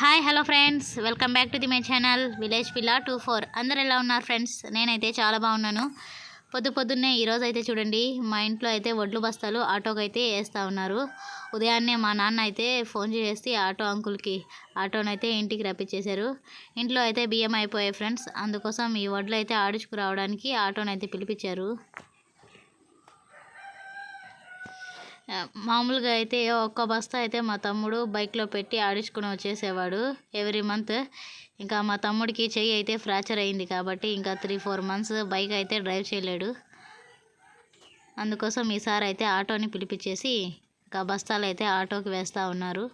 Hi hello friends welcome back to the my channel village పిల్ల two four అందరు ఎలా ఉన్నారు ఫ్రెండ్స్ నేనైతే చాలా బాగున్నాను. పొద్దు పొద్దున్నే ఈరోజు అయితే చూడండి మా ఇంట్లో అయితే వడ్లు బస్తాలు ఆటోకి అయితే వేస్తూ ఉన్నారు. ఉదయాన్నే మా నాన్న అయితే ఫోన్ చేసి ఆటో అంకుల్కి ఆటోనైతే ఇంటికి రప్పించేశారు. ఇంట్లో అయితే బియ్యం అయిపోయాయి ఫ్రెండ్స్ అందుకోసం ఈ వడ్లు అయితే ఆడించుకురావడానికి ఆటోనైతే పిలిపించారు ఆ, మామూలుగా అయితే ఒక్క బస్తా అయితే మా తమ్ముడు బైక్లో పెట్టి ఆడించుకుని వచ్చేసేవాడు ఎవ్రీ మంత్. ఇంకా మా తమ్ముడికి చెయ్యి అయితే ఫ్రాక్చర్ అయింది కాబట్టి ఇంకా త్రీ ఫోర్ మంత్స్ బైక్ అయితే డ్రైవ్ చేయలేడు. అందుకోసం ఈసారి అయితే ఆటోని పిలిపించేసి ఇంకా బస్తాలు అయితే ఆటోకి వేస్తూ ఉన్నారు.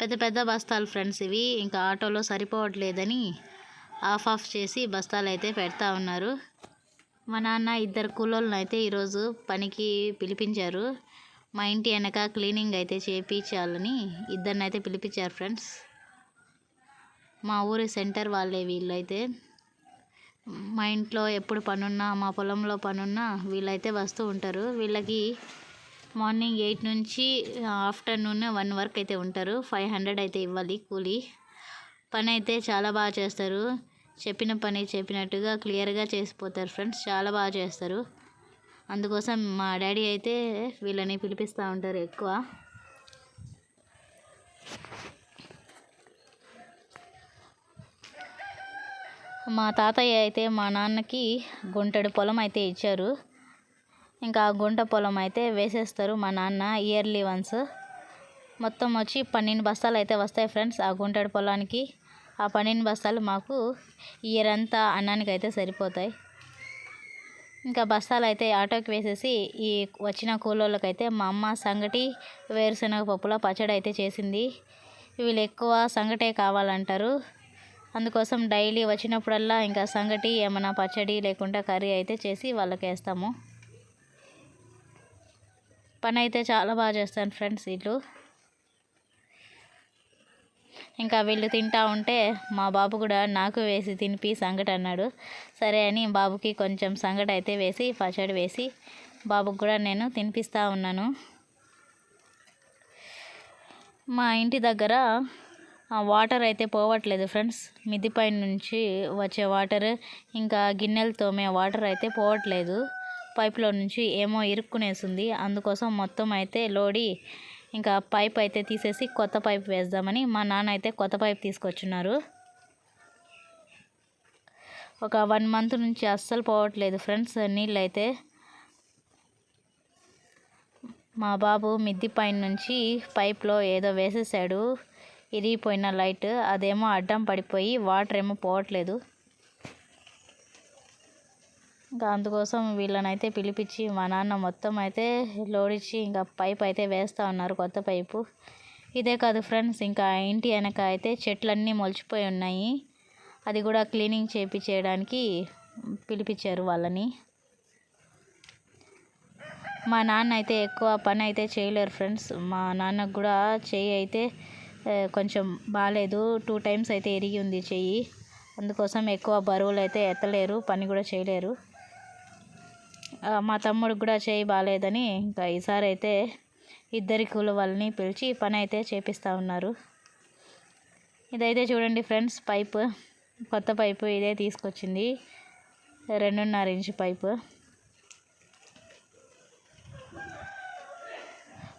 పెద్ద పెద్ద బస్తాలు ఫ్రెండ్స్ ఇవి. ఇంకా ఆటోలో సరిపోవట్లేదని ఆఫ్ ఆఫ్ చేసి బస్తాలు అయితే పెడతా ఉన్నారు. మా నాన్న ఇద్దరు కూలోళ్ళని అయితే ఈరోజు పనికి పిలిపించారు. మా ఇంటి వెనక క్లీనింగ్ అయితే చేయించాలని ఇద్దరిని అయితే పిలిపించారు ఫ్రెండ్స్. మా ఊరి సెంటర్ వాళ్ళే వీళ్ళైతే. మా ఇంట్లో ఎప్పుడు పనున్నా మా పొలంలో పనున్నా వీళ్ళైతే వస్తూ ఉంటారు. వీళ్ళకి మార్నింగ్ ఎయిట్ నుంచి ఆఫ్టర్నూన్ వన్ వరకు అయితే ఉంటారు. ఫైవ్ హండ్రెడ్ అయితే ఇవ్వాలి కూలీ. పని అయితే చాలా బాగా చేస్తారు. చెప్పిన పని చెప్పినట్టుగా క్లియర్గా చేసిపోతారు ఫ్రెండ్స్. చాలా బాగా చేస్తారు. అందుకోసం మా డాడీ అయితే వీళ్ళని పిలిపిస్తూ ఉంటారు ఎక్కువ. మా తాతయ్య అయితే మా నాన్నకి గుంటడు పొలం అయితే ఇచ్చారు. ఇంకా ఆ గుంట పొలం అయితే వేసేస్తారు మా నాన్న ఇయర్లీ వన్స్. మొత్తం వచ్చి పన్నెండు బస్తాలు అయితే వస్తాయి ఫ్రెండ్స్ ఆ గుంటడు పొలానికి. ఆ పన్నెండు బస్తాలు మాకు ఇయర్ అంతా అన్నానికి అయితే సరిపోతాయి. ఇంకా బస్తాలు అయితే ఆటోకి వేసేసి ఈ వచ్చిన కూలోళ్ళకైతే మా అమ్మ సంగటి వేరుశనగ పప్పుల పచ్చడి అయితే చేసింది. వీళ్ళు ఎక్కువ సంగటే కావాలంటారు. అందుకోసం డైలీ వచ్చినప్పుడల్లా ఇంకా సంగటి ఏమైనా పచ్చడి లేకుండా కర్రీ అయితే చేసి వాళ్ళకి వేస్తాము పని అయితే చాలా బాగా చేస్తాను ఫ్రెండ్స్ వీళ్ళు. ఇంకా వీళ్ళు తింటా ఉంటే మా బాబు కూడా నాకు వేసి తినిపి సంగటి అన్నాడు. సరే అని బాబుకి కొంచెం సంగటి అయితే వేసి పచ్చడి వేసి బాబుకి కూడా నేను తినిపిస్తూ ఉన్నాను. మా ఇంటి దగ్గర వాటర్ అయితే పోవట్లేదు ఫ్రెండ్స్. మిద్దిపై నుంచి వచ్చే వాటర్ ఇంకా గిన్నెలు తోమే వాటర్ అయితే పోవట్లేదు. పైప్లో నుంచి ఏమో ఇరుక్కునేసింది. అందుకోసం మొత్తం అయితే లోడి ఇంకా పైప్ అయితే తీసేసి కొత్త పైప్ వేద్దామని మా నాన్న అయితే కొత్త పైప్ తీసుకొచ్చున్నారు. ఒక వన్ మంత్ నుంచి అస్సలు పోవట్లేదు ఫ్రెండ్స్ నీళ్ళు అయితే మా బాబు మిద్ది పైన నుంచి పైప్లో ఏదో వేసేసాడు ఇరిగిపోయిన లైట్ అదేమో అడ్డం పడిపోయి వాటర్ ఏమో పోవట్లేదు. ఇంకా అందుకోసం వీళ్ళనైతే పిలిపించి మా నాన్న మొత్తం అయితే లోడిచ్చి ఇంకా పైప్ అయితే వేస్తూ ఉన్నారు కొత్త పైపు. ఇదే కాదు ఫ్రెండ్స్ ఇంకా ఇంటి వెనక అయితే చెట్లన్నీ మొలిచిపోయి ఉన్నాయి. అది కూడా క్లీనింగ్ చేయించేయడానికి పిలిపించారు వాళ్ళని. మా నాన్న అయితే ఎక్కువ పని అయితే చేయలేరు ఫ్రెండ్స్. మా నాన్నకు కూడా చెయ్యి అయితే కొంచెం బాగాలేదు టూ టైమ్స్ అయితే ఎరిగి ఉంది చెయ్యి. అందుకోసం ఎక్కువ బరువులు అయితే ఎత్తలేరు పని కూడా చేయలేరు. మా తమ్ముడికి కూడా చేయి బాగాలేదని ఇంకా ఈసారి అయితే ఇద్దరి కూల వాళ్ళని పిలిచి పని అయితే చేపిస్తూ ఉన్నారు. ఇదైతే చూడండి ఫ్రెండ్స్ పైపు కొత్త పైపు ఇదే తీసుకొచ్చింది. రెండున్నర ఇంచు పైపు.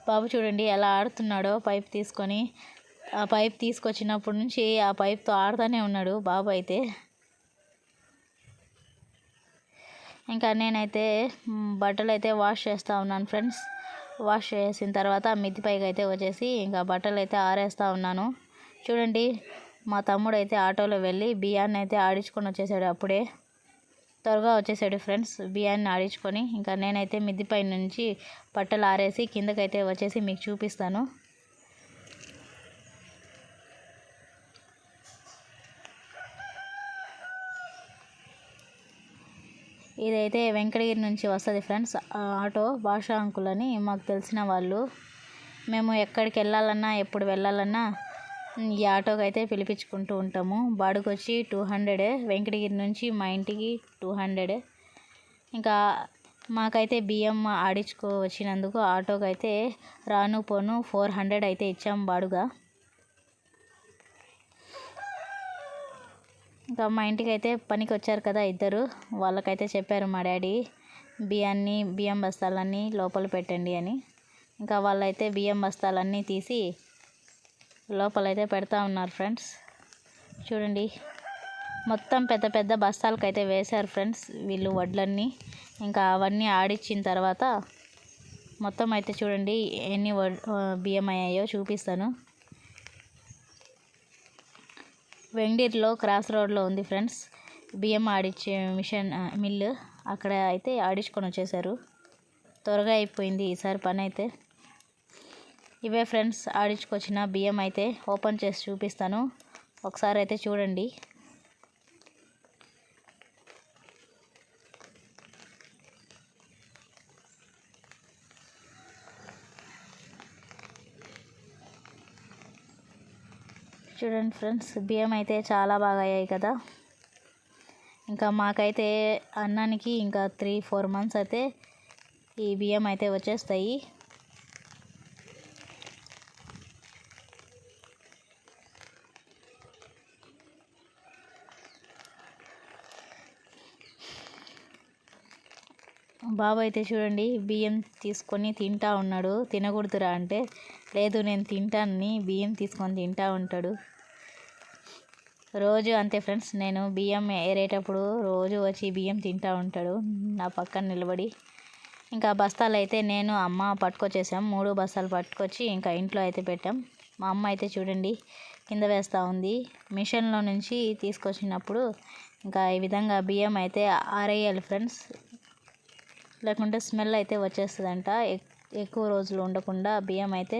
బాబు చూడండి ఎలా ఆడుతున్నాడో పైప్ తీసుకొని. ఆ పైప్ తీసుకొచ్చినప్పటి నుంచి ఆ పైప్తో ఆడుతూనే ఉన్నాడు బాబు అయితే. ఇంకా నేనైతే బట్టలు అయితే వాష్ చేస్తూ ఉన్నాను ఫ్రెండ్స్. వాష్ చేసిన తర్వాత మిద్ది పైకి అయితే వచ్చేసి ఇంకా బట్టలు అయితే ఆరేస్తూ ఉన్నాను. చూడండి మా తమ్ముడు అయితే ఆటోలో వెళ్ళి బియ్యాన్ని అయితే ఆడించుకొని వచ్చేసాడు అప్పుడే. త్వరగా వచ్చేసాడు ఫ్రెండ్స్ బియ్యాన్ని ఆడించుకొని. ఇంకా నేనైతే మిద్దిపై నుంచి బట్టలు ఆరేసి కిందకైతే వచ్చేసి మీకు చూపిస్తాను. ఇదైతే వెంకటగిరి నుంచి వస్తుంది ఫ్రెండ్స్ ఆటో భాషా అంకుల్ అని మాకు తెలిసిన వాళ్ళు. మేము ఎక్కడికి వెళ్ళాలన్నా ఎప్పుడు వెళ్ళాలన్నా ఈ ఆటోకి అయితే పిలిపించుకుంటూ ఉంటాము. బాడుకొచ్చి టూ హండ్రెడ్ వెంకటగిరి నుంచి మా ఇంటికి టూ హండ్రెడ్. ఇంకా మాకైతే బియ్యం ఆడించుకో వచ్చినందుకు ఆటోకి అయితే రాను పోను ఫోర్ హండ్రెడ్ అయితే ఇచ్చాం బాడుగా. ఇంకా మా ఇంటికి అయితే పనికి వచ్చారు కదా ఇద్దరు. వాళ్ళకైతే చెప్పారు మా డాడీ బియ్యాన్ని బియ్యం బస్తాలన్నీ లోపల పెట్టండి అని. ఇంకా వాళ్ళైతే బియ్యం బస్తాలన్నీ తీసి లోపలైతే పెడతా ఉన్నారు ఫ్రెండ్స్. చూడండి మొత్తం పెద్ద పెద్ద బస్తాలకైతే వేశారు ఫ్రెండ్స్ వీళ్ళు వడ్లన్నీ. ఇంకా అవన్నీ ఆడిచ్చిన తర్వాత మొత్తం అయితే చూడండి ఎన్ని వడ్ బియ్యం అయ్యాయో చూపిస్తాను. వెండిర్లో క్రాస్ రోడ్లో ఉంది ఫ్రెండ్స్. బియ్యం ఆడిచ్చే మిషన్ మిల్లు. అక్కడ అయితే ఆడించుకొని వచ్చేసారు. త్వరగా అయిపోయింది ఈసారి పని అయితే ఇవే ఫ్రెండ్స్ ఆడించుకొచ్చిన బియ్యం అయితే ఓపెన్ చేసి చూపిస్తాను. ఒకసారి అయితే చూడండి. చూడండి ఫ్రెండ్స్ బియ్యం అయితే చాలా బాగా అయ్యాయి కదా. ఇంకా మాకైతే అన్నానికి ఇంకా త్రీ ఫోర్ మంత్స్ అయితే ఈ బియ్యం అయితే వచ్చేస్తాయి. బాబు అయితే చూడండి బియ్యం తీసుకొని తింటా ఉన్నాడు. తినకూడదురా అంటే. లేదు నేను తింటానని బియ్యం తీసుకొని తింటా ఉంటాడు. రోజు అంతే ఫ్రెండ్స్ నేను బియ్యం ఏరేటప్పుడు రోజు వచ్చి బియ్యం తింటా ఉంటాడు. నా పక్కన నిలబడి. ఇంకా బస్తాలు అయితే నేను అమ్మ పట్టుకొచ్చేసాం. మూడు బస్తాలు పట్టుకొచ్చి ఇంకా ఇంట్లో అయితే పెట్టాం. మా అమ్మ అయితే చూడండి కింద వేస్తూ ఉంది. మిషన్లో నుంచి తీసుకొచ్చినప్పుడు ఇంకా ఈ విధంగా బియ్యం అయితే ఆరేయాలి ఫ్రెండ్స్. లేకుంటే స్మెల్ అయితే వచ్చేస్తుందంట. ఎక్కువ రోజులు ఉండకుండా బియ్యం అయితే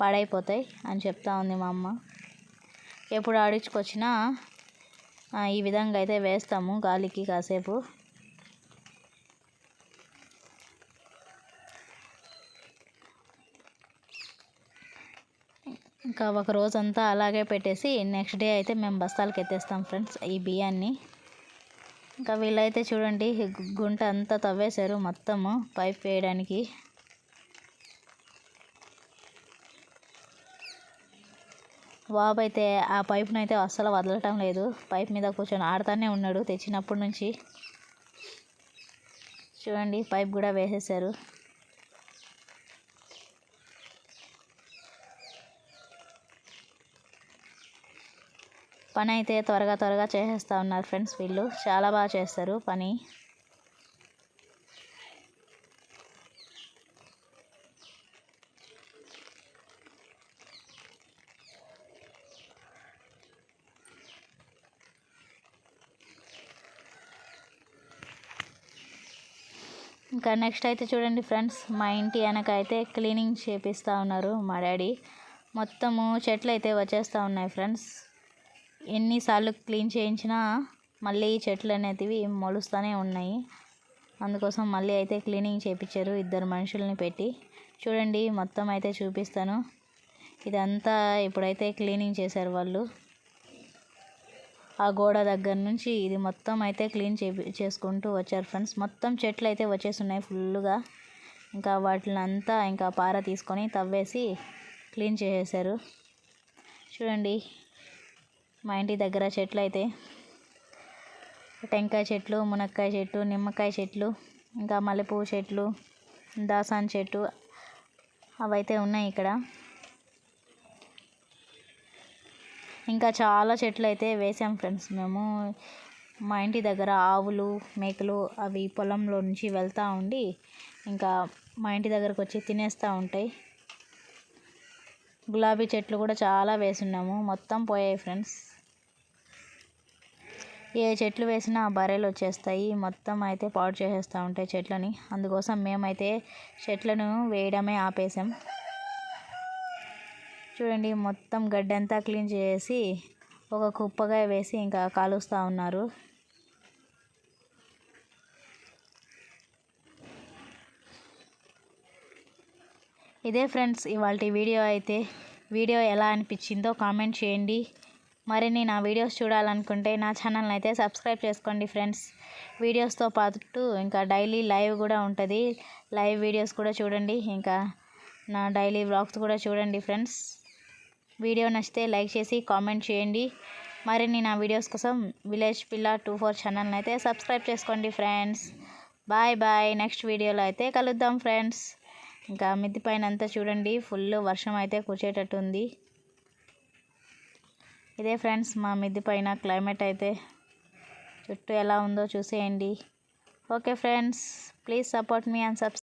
పాడైపోతాయి అని చెప్తా ఉంది మా అమ్మ. ఎప్పుడు ఆడించుకొచ్చినా ఈ విధంగా అయితే వేస్తాము గాలికి కాసేపు. ఇంకా ఒక రోజంతా అలాగే పెట్టేసి నెక్స్ట్ డే అయితే మేము బస్తాలకు ఎత్తేస్తాం ఫ్రెండ్స్ ఈ బియ్యాన్ని. ఇంకా వీళ్ళైతే చూడండి గుంట అంతా తవ్వేశారు మొత్తము పైప్ వేయడానికి. బాబు అయితే ఆ పైప్ను అయితే అస్సలు వదలటం లేదు. పైప్ మీద కూర్చొని ఆడుతూనే ఉన్నాడు తెచ్చినప్పటి నుంచి. చూడండి పైప్ కూడా వేసేసారు పని అయితే త్వరగా త్వరగా చేసేస్తూ ఉన్నారు ఫ్రెండ్స్ వీళ్ళు. చాలా బాగా చేస్తారు పని. ఇంకా నెక్స్ట్ అయితే చూడండి ఫ్రెండ్స్ మా ఇంటి వెనక అయితే క్లీనింగ్ చేపిస్తూ ఉన్నారు మా డాడీ. మొత్తము చెట్లు అయితే వచ్చేస్తూ ఉన్నాయి ఫ్రెండ్స్. ఎన్నిసార్లు క్లీన్ చేయించినా మళ్ళీ ఈ చెట్లు అనేటివి మొలుస్తూనే ఉన్నాయి. అందుకోసం మళ్ళీ అయితే క్లీనింగ్ చేయించారు ఇద్దరు మనుషుల్ని పెట్టి. చూడండి మొత్తం అయితే చూపిస్తాను. ఇదంతా ఇప్పుడైతే క్లీనింగ్ చేశారు వాళ్ళు. ఆ గోడ దగ్గర నుంచి ఇది మొత్తం అయితే క్లీన్ చేపి చేసుకుంటూ వచ్చారు ఫ్రెండ్స్. మొత్తం చెట్లు అయితే వచ్చేస్తున్నాయి ఫుల్గా ఇంకా వాటిని అంతా ఇంకా పార తీసుకొని తవ్వేసి క్లీన్ చేసేసారు చూడండి మా ఇంటి దగ్గర చెట్లు అయితే టెంకాయ చెట్లు మునక్కాయ చెట్టు నిమ్మకాయ చెట్లు ఇంకా మల్లెపూ చెట్లు దాసాన్ చెట్టు అవైతే ఉన్నాయి ఇక్కడ. ఇంకా చాలా చెట్లు అయితే వేసాం ఫ్రెండ్స్ మేము. మా ఇంటి దగ్గర ఆవులు మేకలు అవి పొలంలో నుంచి వెళ్తూ ఉండి ఇంకా మా ఇంటి దగ్గరకు వచ్చి తినేస్తూ ఉంటాయి. గులాబీ చెట్లు కూడా చాలా వేసున్నాము. మొత్తం పోయాయి ఫ్రెండ్స్. ఏ చెట్లు వేసినా బర్రెలు వచ్చేస్తాయి. మొత్తం అయితే పాడు చేసేస్తూ ఉంటాయి చెట్లని. అందుకోసం మేమైతే చెట్లను వేయడమే ఆపేసాం చూడండి మొత్తం గడ్డంతా క్లీన్ చేసి ఒక కుప్పగా వేసి ఇంకా కాలుస్తూ ఉన్నారు. ఇదే ఫ్రెండ్స్ ఇవాళ వీడియో అయితే వీడియో ఎలా అనిపించిందో కామెంట్ చేయండి. మరిన్ని నా వీడియోస్ చూడాలనుకుంటే నా ఛానల్ని అయితే సబ్స్క్రైబ్ చేసుకోండి ఫ్రెండ్స్. వీడియోస్తో పాటు ఇంకా డైలీ లైవ్ కూడా ఉంటుంది. లైవ్ వీడియోస్ కూడా చూడండి. ఇంకా నా డైలీ వ్లాగ్స్ కూడా చూడండి ఫ్రెండ్స్. వీడియో నచ్చితే లైక్ చేసి కామెంట్ చేయండి. మరిన్ని నా వీడియోస్ కోసం విలేజ్ పిల్ల టూ ఫోర్ ఛానల్ని అయితే సబ్స్క్రైబ్ చేసుకోండి ఫ్రెండ్స్. బాయ్ బాయ్ నెక్స్ట్ వీడియోలో అయితే కలుద్దాం ఫ్రెండ్స్. ఇంకా మిద్ది పైన అంతా చూడండి ఫుల్ వర్షం అయితే కూర్చేటట్టు ఉంది ఇదే ఫ్రెండ్స్ మా మిద్ది పైన క్లైమేట్ అయితే చుట్టూ ఎలా ఉందో చూసేయండి. Okay friends please support me and subscribe